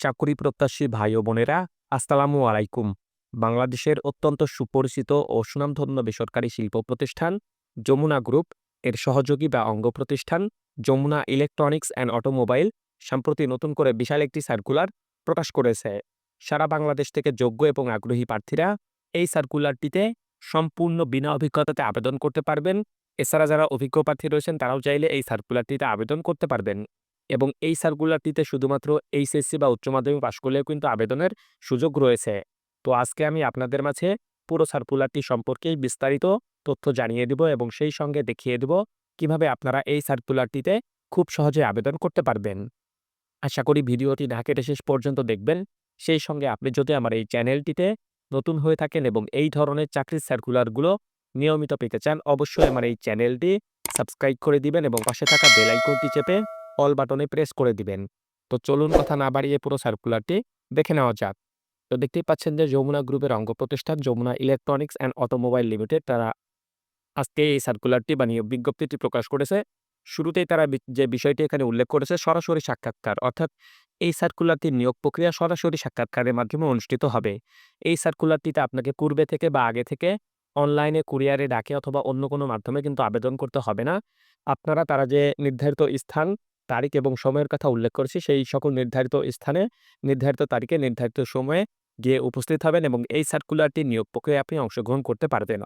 চাকুরি প্রত্যাশী ভাই ও বোনেরা, আসসালামু আলাইকুম। বাংলাদেশের অত্যন্ত সুপরিচিত ও সুনামধন্য বেসরকারি শিল্প প্রতিষ্ঠান যমুনা গ্রুপ, এর সহযোগী বা অঙ্গ প্রতিষ্ঠান যমুনা ইলেকট্রনিক্স অ্যান্ড অটোমোবাইল, সম্প্রতি নতুন করে বিশাল একটি সার্কুলার প্রকাশ করেছে। সারা বাংলাদেশ থেকে যোগ্য এবং আগ্রহী প্রার্থীরা এই সার্কুলারটিতে সম্পূর্ণ বিনা অভিজ্ঞতাতে আবেদন করতে পারবেন। এছাড়া যারা অভিজ্ঞ প্রার্থী রয়েছেন, তারাও চাইলে এই সার্কুলারটিতে আবেদন করতে পারবেন। এবং এই সার্কুলারটিতে শুধুমাত্র এইচএসসি বা উচ্চ মাধ্যমিক পাশ করলেও কিন্তু আবেদনের সুযোগ রয়েছে। তো আজকে আমি আপনাদের মাঝে পুরো সার্কুলারটি সম্পর্কেই বিস্তারিত তথ্য জানিয়ে দেব এবং সেই সঙ্গে দেখিয়ে দেব কীভাবে আপনারা এই সার্কুলারটিতে খুব সহজে আবেদন করতে পারবেন। আশা করি ভিডিওটি না কেটে শেষ পর্যন্ত দেখবেন। সেই সঙ্গে আপনি যদি আমার এই চ্যানেলটিতে নতুন হয়ে থাকেন এবং এই ধরনের চাকরির সার্কুলারগুলো নিয়মিত পেতে চান, অবশ্যই আমার এই চ্যানেলটি সাবস্ক্রাইব করে দিবেন এবং পাশে থাকা বেল আইকনটি চেপে অল বাটনে প্রেস করে দিবেন। তো চলুন কথা না বাড়িয়ে পুরো সার্কুলারটি দেখে নেওয়া যাক। তো দেখতেই পাচ্ছেন যে যমুনা গ্রুপের অঙ্গ প্রতিষ্ঠান Jamuna electronics and automobile limited তারা আজকে এই সার্কুলারটি বা নিয়োগ বিজ্ঞপ্তিটি প্রকাশ করেছে। শুরুতেই তারা যে বিষয়টি এখানে উল্লেখ করেছে সরাসরি সাক্ষাৎকার, অর্থাৎ এই সার্কুলারটির নিয়োগ প্রক্রিয়া সরাসরি সাক্ষাৎকারের মাধ্যমে অনুষ্ঠিত হবে। এই সার্কুলারটিতে আপনাকে পূর্বে থেকে বা আগে থেকে অনলাইনে কুরিয়ারে ডাকে অথবা অন্য কোনো মাধ্যমে কিন্তু আবেদন করতে হবে না। আপনারা তারা যে নির্ধারিত স্থান তারিখ এবং সময়ের কথা উল্লেখ করেছি, সেই সকল নির্ধারিত স্থানে নির্ধারিত তারিখে নির্ধারিত সময়ে গিয়ে উপস্থিত হবেন এবং এই সার্কুলারটি নিয়োগ প্রক্রিয়ায় আপনি অংশগ্রহণ করতে পারবেন।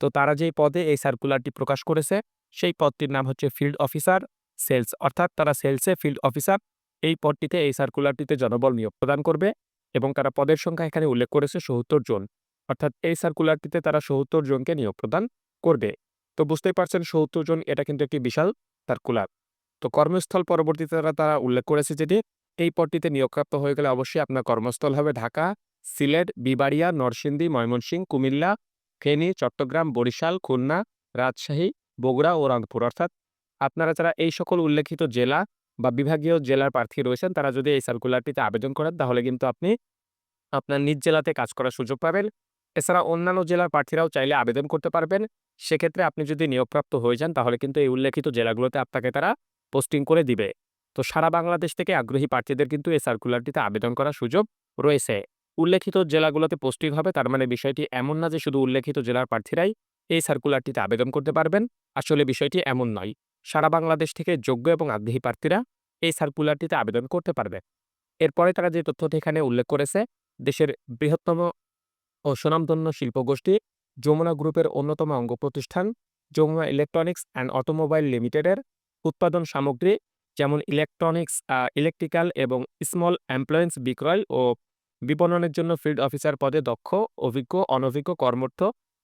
তো তারা যেই পদে এই সার্কুলারটি প্রকাশ করেছে, সেই পদটির নাম হচ্ছে ফিল্ড অফিসার সেলস অর্থাৎ তারা সেলসে ফিল্ড অফিসার এই পদটিতে এই সার্কুলারটিতে জনবল নিয়োগ প্রদান করবে এবং তারা পদের সংখ্যা এখানে উল্লেখ করেছে সত্তর জন, অর্থাৎ এই সার্কুলারটিতে তারা সত্তর জনকে নিয়োগ প্রদান করবে। তো বুঝতেই পারছেন, সত্তর জন এটা কিন্তু একটি বিশাল সার্কুলার তো কর্মস্থল পরবর্তীতে তারা উল্লেখ করেছে যেটি এই পদটিতে নিয়োগপ্রাপ্ত হয়ে গেলে অবশ্যই আপনার কর্মস্থল হবে ঢাকা, সিলেট, বিবাড়িয়া, নরসিংদী, ময়মনসিংহ, কুমিল্লা, ফেনী, চট্টগ্রাম, বরিশাল, খুলনা, রাজশাহী, বগুড়া ও রংপুর। অর্থাৎ আপনারা যারা এই সকল উল্লেখিত জেলা বা বিভাগীয় জেলার প্রার্থী রয়েছেন, তারা যদি এই সার্কুলারটিতে আবেদন করেন, তাহলে কিন্তু আপনি আপনার নিজ জেলাতে কাজ করার সুযোগ পাবেন। এছাড়া অন্যান্য জেলার প্রার্থীরাও চাইলে আবেদন করতে পারবেন। সেক্ষেত্রে আপনি যদি নিয়োগপ্রাপ্ত হয়ে যান, তাহলে কিন্তু এই উল্লেখিত জেলাগুলোতে আপনাকে তারা পোস্টিং করে দিবে। তো সারা বাংলাদেশ থেকে আগ্রহী প্রার্থীদের কিন্তু এই সার্কুলারটিতে আবেদন করার সুযোগ রয়েছে। উল্লেখিত জেলাগুলোতে পোস্টিং হবে, তার মানে বিষয়টি এমন না যে শুধু উল্লেখিত জেলার প্রার্থীরাই এই সার্কুলারটিতে আবেদন করতে পারবেন। আসলে বিষয়টি এমন নয়, সারা বাংলাদেশ থেকে যোগ্য এবং আগ্রহী প্রার্থীরা এই সার্কুলারটিতে আবেদন করতে পারবে। এরপরে তারা যে তথ্যটি এখানে উল্লেখ করেছে, দেশের বৃহত্তম ও সুনামধন্য শিল্পগোষ্ঠী যমুনা গ্রুপের অন্যতম অঙ্গ প্রতিষ্ঠান যমুনা ইলেকট্রনিক্স অ্যান্ড অটোমোবাইল লিমিটেডের উৎপাদন সামগ্রী, যেমন ইলেকট্রনিক্স ইলেকট্রিক্যাল এবং স্মল এমপ্লয়েন্স বিক্রয় ও বিপণনের জন্য ফিল্ড অফিসার পদে দক্ষ, অভিজ্ঞ, অনভিজ্ঞ কর্মর্থ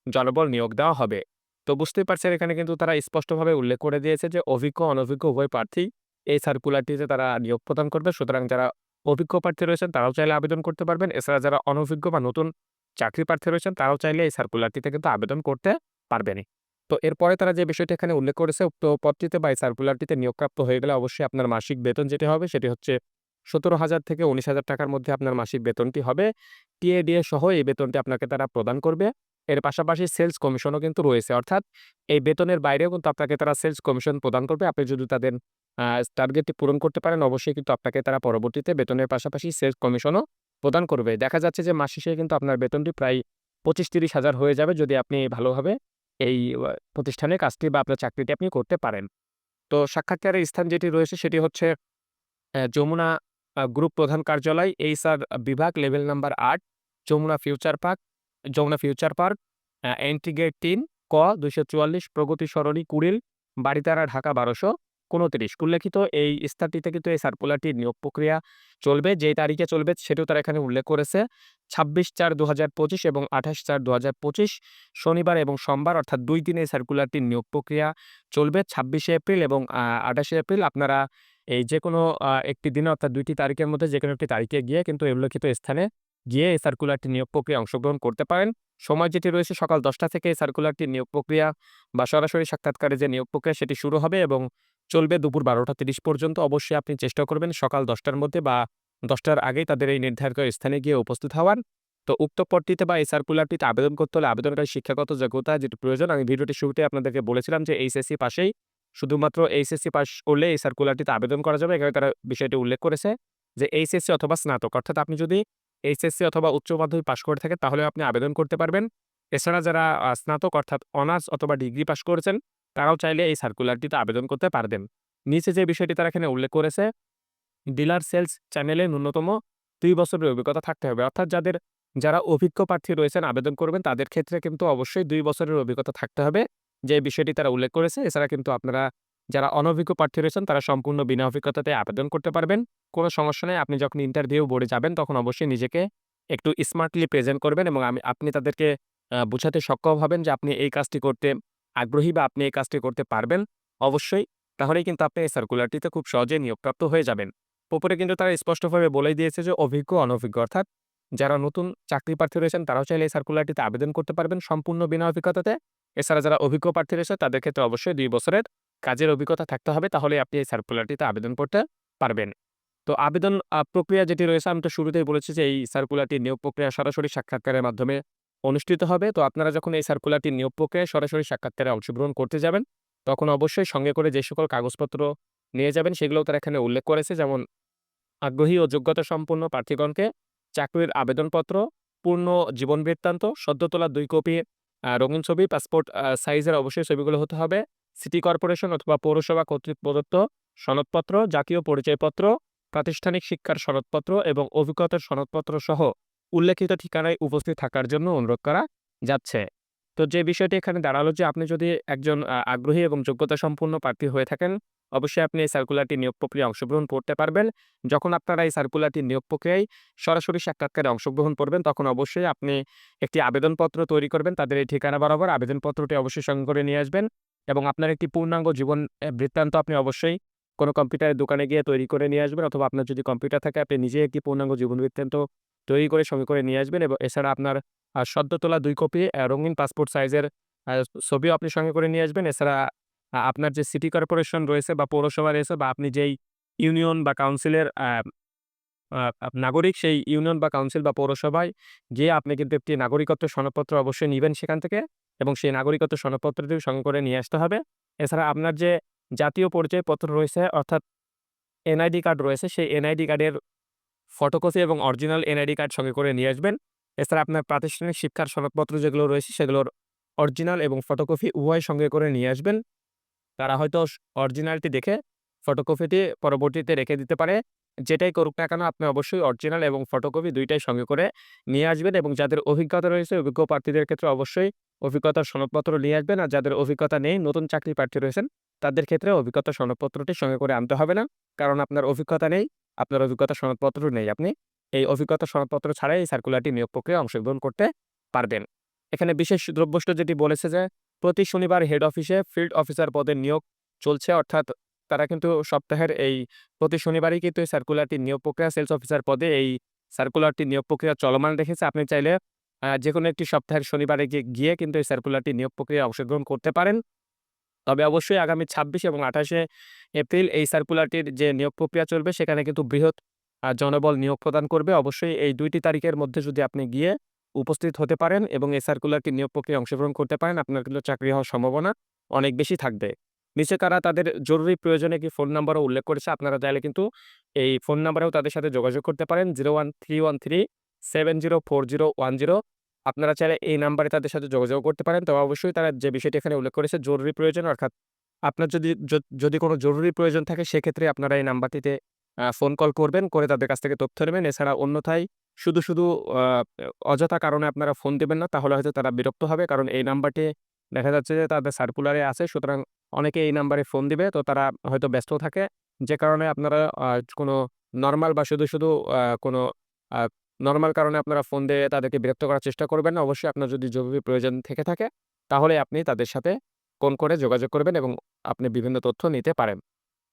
জনবল নিয়োগ দেওয়া হবে। তো বুঝতেই পারছেন, এখানে কিন্তু তারা স্পষ্টভাবে উল্লেখ করে দিয়েছে যে অভিজ্ঞ, অনভিজ্ঞ উভয় প্রার্থী এই সার্কুলারটিতে তারা নিয়োগ প্রদান করবে। সুতরাং যারা অভিজ্ঞ প্রার্থী রয়েছেন, তারাও চাইলে আবেদন করতে পারবেন। এছাড়া যারা অনভিজ্ঞ বা নতুন চাকরি প্রার্থী রয়েছেন, তারাও চাইলে এই সার্কুলারটিতে কিন্তু আবেদন করতে পারবেন তো এরপরে তারা যে বিষয়টি এখানে উল্লেখ করেছে উক্ত পদটিতে বা এই সার্কুলারটিতে নিয়োগপ্রাপ্ত হয়ে গেলে অবশ্যই আপনার মাসিক বেতন যেটি হবে, সেটি হচ্ছে সতেরো হাজার থেকে উনিশ হাজার টাকার মধ্যে আপনার মাসিক বেতনটি হবে। টিএডিএ সহ এই বেতনটি আপনাকে তারা প্রদান করবে। এর পাশাপাশি সেলস কমিশনও কিন্তু রয়েছে। অর্থাৎ এই বেতনের বাইরেও কিন্তু আপনাকে তারা সেলস কমিশন প্রদান করবে। আপনি যদি তাদের টার্গেটটি পূরণ করতে পারেন, অবশ্যই কিন্তু আপনাকে তারা পরবর্তীতে বেতনের পাশাপাশি সেলস কমিশনও প্রদান করবে। দেখা যাচ্ছে যে মাস শেষে কিন্তু আপনার বেতনটি প্রায় পঁচিশ তিরিশ হাজার হয়ে যাবে যদি আপনি ভালোভাবে এই প্রতিষ্ঠানে কাজটি বা আপনার চাকরিটি আপনি করতে পারেন। তো সাক্ষাৎকারের স্থান যেটি রয়েছে সেটি হচ্ছে যমুনা গ্রুপ প্রধান কার্যালয়, এইচআর বিভাগ, লেভেল নাম্বার আট, Jamuna future park, Jamuna future park entry gate তিন, ক দুশো চুয়াল্লিশ প্রগতি সরণি কুড়িল বাড়িতারা ঢাকা বারোশো। উনত্রিশ উল্লেখিত এই স্থানটিতে কিন্তু এই সার্কুলারটির নিয়োগ প্রক্রিয়া চলবে, যেই তারিখে চলবে সেটিও তারা এখানে উল্লেখ করেছে। ছাব্বিশ চার দু এবং আঠাশ চার দু শনিবার এবং সোমবার অর্থাৎ দুই দিনে এই সার্কুলারটির নিয়োগ প্রক্রিয়া চলবে, ছাব্বিশে এপ্রিল এবং আঠাশে এপ্রিল। আপনারা এই যে কোনো একটি দিনে অর্থাৎ দুইটি তারিখের মধ্যে যে কোনো একটি তারিখে গিয়ে কিন্তু উল্লেখিত স্থানে গিয়ে এই সার্কুলারটি নিয়োগ প্রক্রিয়া অংশগ্রহণ করতে পারেন। সময় যেটি রয়েছে সকাল দশটা থেকে এই সার্কুলারটির নিয়োগ প্রক্রিয়া বা সরাসরি সাক্ষাৎকারে যে নিয়োগ প্রক্রিয়া সেটি শুরু হবে এবং চলবে দুপুর বারোটা তিরিশ পর্যন্ত। অবশ্যই আপনি চেষ্টা করবেন সকাল দশটার মধ্যে বা দশটার আগেই তাদের এই নির্ধারিত স্থানে গিয়ে উপস্থিত হওয়ার। তো উক্ত পদটিতে বা এই সার্কুলারটিতে আবেদন করতে হলে আবেদনকারী শিক্ষাগত যোগ্যতা যেটি প্রয়োজন, আমি ভিডিওটি শুরুতে আপনাদেরকে বলেছিলাম যে এইচএসসি পাশেই। শুধুমাত্র এইচএসসি পাস করলে এই সার্কুলারটিতে আবেদন করা যাবে, এখানে তারা বিষয়টি উল্লেখ করেছে যে এইচএসসি অথবা স্নাতক। অর্থাৎ আপনি যদি এইচএসসি অথবা উচ্চ মাধ্যমিক পাশ করে থাকেন তাহলে আপনি আবেদন করতে পারবেন। এছাড়া যারা স্নাতক অর্থাৎ অনার্স অথবা ডিগ্রি পাশ করেছেন তারাও চাইলে এই সার্কুলারটিতে আবেদন করতে পারবেন। নিচে যে বিষয়টি তারা এখানে উল্লেখ করেছে ডিলার সেলস চ্যানেলে ন্যূনতম দুই বছরের অভিজ্ঞতা থাকতে হবে। অর্থাৎ যাদের, যারা অভিজ্ঞ প্রার্থী রয়েছেন, আবেদন করবেন, তাদের ক্ষেত্রে কিন্তু অবশ্যই দুই বছরের অভিজ্ঞতা থাকতে হবে। যে বিষয়টি তারা উল্লেখ করেছে, এছাড়া কিন্তু আপনারা, যারা অনভিজ্ঞ প্রার্থী রয়েছেন, তারা সম্পূর্ণ বিনা অভিজ্ঞতাতে আবেদন করতে পারবেন। কোনো সমস্যা নেই, আপনি যখন ইন্টারভিউ বোর্ডে যাবেন, তখন অবশ্যই নিজেকে একটু স্মার্টলি প্রেজেন্ট করবেন এবং আমি, আপনি তাদেরকে বুঝাতে সক্ষম হবেন যে আপনি এই কাজটি করতে আগ্রহী বা আপনি এই কাজটি করতে পারবেন, অবশ্যই। তাহলেই কিন্তু আপনি এই সার্কুলারটিতে খুব সহজেই নিয়োগপ্রাপ্ত হয়ে যাবেন। ওপরে কিন্তু তারা স্পষ্টভাবে বলেই দিয়েছে যে অভিজ্ঞ, অনভিজ্ঞ, অর্থাৎ যারা নতুন চাকরি প্রার্থী রয়েছেন, তারাও চাইলে এই সার্কুলারটিতে আবেদন করতে পারবেন সম্পূর্ণ বিনা অভিজ্ঞতাতে। এছাড়া যারা অভিজ্ঞ প্রার্থী রয়েছে, তাদের ক্ষেত্রে অবশ্যই দুই বছরের কাজের অভিজ্ঞতা থাকতে হবে তাহলে আপনি এই সার্কুলারটিতে আবেদন করতে পারবেন। তো আবেদন প্রক্রিয়া যেটি রয়েছে, আমি তো শুরুতেই বলেছি যে এই সার্কুলারটি নিয়োগ প্রক্রিয়া সরাসরি সাক্ষাৎকারের মাধ্যমে অনুষ্ঠিত হবে, তো আপনারা যখন এই সার্কুলারটি নিয়োগ প্রক্রিয়ায় সরাসরি সাক্ষাৎকারে অংশগ্রহণ করতে যাবেন, তখন অবশ্যই সঙ্গে করে যে সকল কাগজপত্র নিয়ে যাবেন, সেগুলোও তারা এখানে উল্লেখ করেছে, যেমন আগ্রহী ও যোগ্যতা সম্পন্ন প্রার্থীগণকে চাকরির আবেদনপত্র, পূর্ণ জীবন বৃত্তান্ত, সদ্য তোলা দুই কপি রঙিন ছবি পাসপোর্ট সাইজের অবশ্যই ছবিগুলো হতে হবে সিটি কর্পোরেশন অথবা পৌরসভা কর্তৃক প্রদত্ত সনদপত্র, জাতীয় পরিচয়পত্র, প্রাতিষ্ঠানিক শিক্ষার সনদপত্র এবং অভিজ্ঞতার সনদপত্র সহ উল্লেখিত ঠিকানায় উপস্থিত থাকার জন্য অনুরোধ করা যাচ্ছে। তো যে বিষয়টি এখানে দাঁড়াল যে আপনি যদি একজন আগ্রহী এবং যোগ্যতা সম্পন্ন প্রার্থী হয়ে থাকেন, অবশ্যই আপনি এই সার্কুলারটি নিয়োগ প্রক্রিয়ায় অংশগ্রহণ করতে পারবেন। যখন আপনারা এই সার্কুলারটি নিয়োগ প্রক্রিয়ায় সরাসরি সাক্ষাৎকারে অংশগ্রহণ করবেন, তখন অবশ্যই আপনি একটি আবেদনপত্র তৈরি করবেন, তাদের এই ঠিকানা বরাবর। আবেদনপত্রটি অবশ্যই সঙ্গে করে নিয়ে আসবেন এবং আপনার একটি পূর্ণাঙ্গ জীবন বৃত্তান্ত আপনি অবশ্যই কোনো কম্পিউটারের দোকানে গিয়ে তৈরি করে নিয়ে আসবেন অথবা আপনার যদি কম্পিউটার থাকে, আপনি নিজেই একটি পূর্ণাঙ্গ জীবন বৃত্তান্ত তৈরি করে সঙ্গে করে নিয়ে আসবেন এবং এছাড়া আপনার সদ্য তোলা দুই কপি রঙিন পাসপোর্ট সাইজের ছবিও আপনি সঙ্গে করে নিয়ে আসবেন। এছাড়া আপনার যে সিটি কর্পোরেশন রয়েছে বা পৌরসভা রয়েছে বা আপনি যেই ইউনিয়ন বা কাউন্সিলের নাগরিক সেই ইউনিয়ন বা কাউন্সিল বা পৌরসভায় গিয়ে আপনি কিন্তু একটি নাগরিকত্ব সনদপত্র অবশ্যই নিবেন সেখান থেকে এবং সেই নাগরিকত্ব সনদপত্রটি সঙ্গে করে নিয়ে আসতে হবে। এছাড়া আপনার যে জাতীয় পরিচয়পত্র রয়েছে, অর্থাৎ এনআইডি কার্ড রয়েছে, সেই এনআইডি কার্ডের ফটোকপি এবং অরিজিনাল এনআইডি কার্ড সঙ্গে করে নিয়ে আসবেন। এছাড়া আপনার প্রাতিষ্ঠানিক শিক্ষার সনদপত্র যেগুলো রয়েছে সেগুলোর অরিজিনাল এবং ফটোকপি উভয় সঙ্গে করে নিয়ে আসবেন। তারা হয়তো অরিজিনালটি দেখে ফটোকপিটি পরবর্তীতে রেখে দিতে পারে। যেটাই করুক না কেন, আপনি অবশ্যই অরিজিনাল এবং ফটোকপি দুইটাই সঙ্গে করে নিয়ে আসবেন এবং যাদের অভিজ্ঞতা রয়েছে, অভিজ্ঞ প্রার্থীদের ক্ষেত্রে অবশ্যই অভিজ্ঞতার সনদপত্র নিয়ে আসবেন। আর যাদের অভিজ্ঞতা নেই, নতুন চাকরি প্রার্থী রয়েছেন, তাদের ক্ষেত্রে অভিজ্ঞতা সনদপত্রটি সঙ্গে করে আনতে হবে না। কারণ আপনার অভিজ্ঞতা নেই আপনার অভিজ্ঞতা সনদপত্র নেই আপনি এই অভিজ্ঞতা সনদপত্র ছাড়াই এই সার্কুলারটি নিয়োগ প্রক্রিয়ায় অংশগ্রহণ করতে পারবেন। এখানে বিশেষ দ্রব্যষ্ট যেটি বলেছে যে, প্রতি শনিবার হেড অফিসে ফিল্ড অফিসার পদে নিয়োগ চলছে, অর্থাৎ তারা কিন্তু সপ্তাহের এই প্রতি শনিবারই কিন্তু এই সার্কুলারটি নিয়োগ প্রক্রিয়া সেলস অফিসার পদে এই সার্কুলারটি নিয়োগ প্রক্রিয়া চলমান রেখেছে। আপনি চাইলে আ যেকোনো একটি সপ্তাহের শনিবারে গিয়ে কিন্তু এই সার্কুলারটি নিয়োগ প্রক্রিয়ায় অংশগ্রহণ করতে পারেন। তবে অবশ্যই আগামী ছাব্বিশ এবং আঠাশে এপ্রিল এই সার্কুলারটির যে নিয়োগ প্রক্রিয়া চলবে, সেখানে কিন্তু বৃহৎ জনবল নিয়োগ প্রদান করবে। অবশ্যই এই দুইটি তারিখের মধ্যে যদি আপনি গিয়ে উপস্থিত হতে পারেন এবং এই সার্কুলারটি নিয়োগ প্রক্রিয়ায় অংশগ্রহণ করতে পারেন, আপনার কিন্তু চাকরি হওয়ার সম্ভাবনা অনেক বেশি থাকবে। নিচে কারা তাদের জরুরি প্রয়োজনে কি ফোন নাম্বারও উল্লেখ করেছে, আপনারা চাইলে কিন্তু এই ফোন নাম্বারেও তাদের সাথে যোগাযোগ করতে পারেন। Zero one three one three seven zero four zero one zero আপনারা চাইলে এই নাম্বারে তাদের সাথে যোগাযোগ করতে পারেন। তবে অবশ্যই তারা যে বিষয়টি এখানে উল্লেখ করেছে, জরুরি প্রয়োজন। অর্থাৎ আপনার যদি যদি কোনো জরুরি প্রয়োজন থাকে, সেক্ষেত্রে আপনারা এই নাম্বারটিতে ফোন কল করবেন, করে তাদের কাছ থেকে তথ্য নেবেন। এছাড়া অন্যথায় শুধু শুধু অযথা কারণে আপনারা ফোন দেবেন না, তাহলে হয়তো তারা বিরক্ত হবে। কারণ এই নাম্বারটি দেখা যাচ্ছে যে তাদের সার্কুলারে আছে, সুতরাং অনেকে এই নাম্বারে ফোন দিবে। তো তারা হয়তো ব্যস্ত থাকে। যে কারণে আপনারা কোনো নর্মাল বা শুধু শুধু কোনো নরমাল কারণে আপনারা ফোন দিয়ে তাদেরকে বিরক্ত করার চেষ্টা করবেন না। অবশ্যই আপনার যদি জরুরি প্রয়োজন থেকে থাকে, তাহলে আপনি তাদের সাথে ফোন করে যোগাযোগ করবেন এবং আপনি বিভিন্ন তথ্য নিতে পারেন।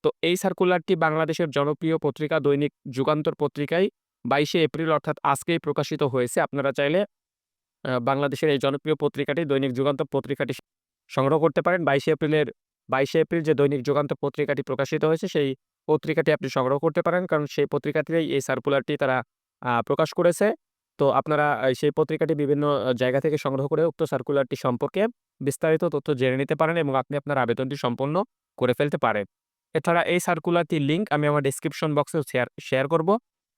তো এই সার্কুলারটি বাংলাদেশের জনপ্রিয় পত্রিকা, দৈনিক যুগান্তর পত্রিকায় বাইশে এপ্রিল অর্থাৎ আজকেই প্রকাশিত হয়েছে। আপনারা চাইলে বাংলাদেশের এই জনপ্রিয় পত্রিকাটি, দৈনিক যুগান্তর পত্রিকাটি সংগ্রহ করতে পারেন। বাইশে এপ্রিলের, বাইশে এপ্রিল যে দৈনিক যুগান্তর পত্রিকাটি প্রকাশিত হয়েছে, সেই পত্রিকাটি আপনি সংগ্রহ করতে পারেন। কারণ সেই পত্রিকাতেই এই সার্কুলারটি তারা প্রকাশ করেছে। তো আপনারা সেই পত্রিকাটি বিভিন্ন জায়গা থেকে সংগ্রহ করে উক্ত সার্কুলারটি সম্পর্কে বিস্তারিত তথ্য জেনে নিতে পারেন এবং আপনি আপনার আবেদনটি সম্পন্ন করে ফেলতে পারেন। এছাড়া এই সার্কুলারটির লিঙ্ক আমি আমার ডেসক্রিপশন বক্সে শেয়ার শেয়ার করব।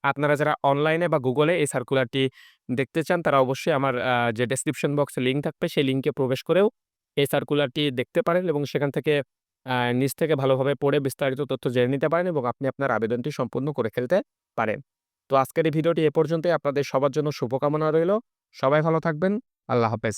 আপনারা যারা অনলাইনে বা গুগলে এই সার্কুলারটি দেখতে চান, তারা অবশ্যই আমার যে ডেসক্রিপশন বক্সে লিঙ্ক থাকবে, সেই লিঙ্কে প্রবেশ করেও এই সার্কুলারটি দেখতে পারেন এবং সেখান থেকে নিজ থেকে ভালোভাবে পড়ে বিস্তারিত তথ্য জেনে নিতে পারেন এবং আপনি আপনার আবেদনটি সম্পূর্ণ করে ফেলতে পারেন। তো আজকের এই ভিডিওটি এ পর্যন্তই। আপনাদের সবার জন্য শুভকামনা রইল সবাই ভালো থাকবেন। আল্লাহ হাফেজ।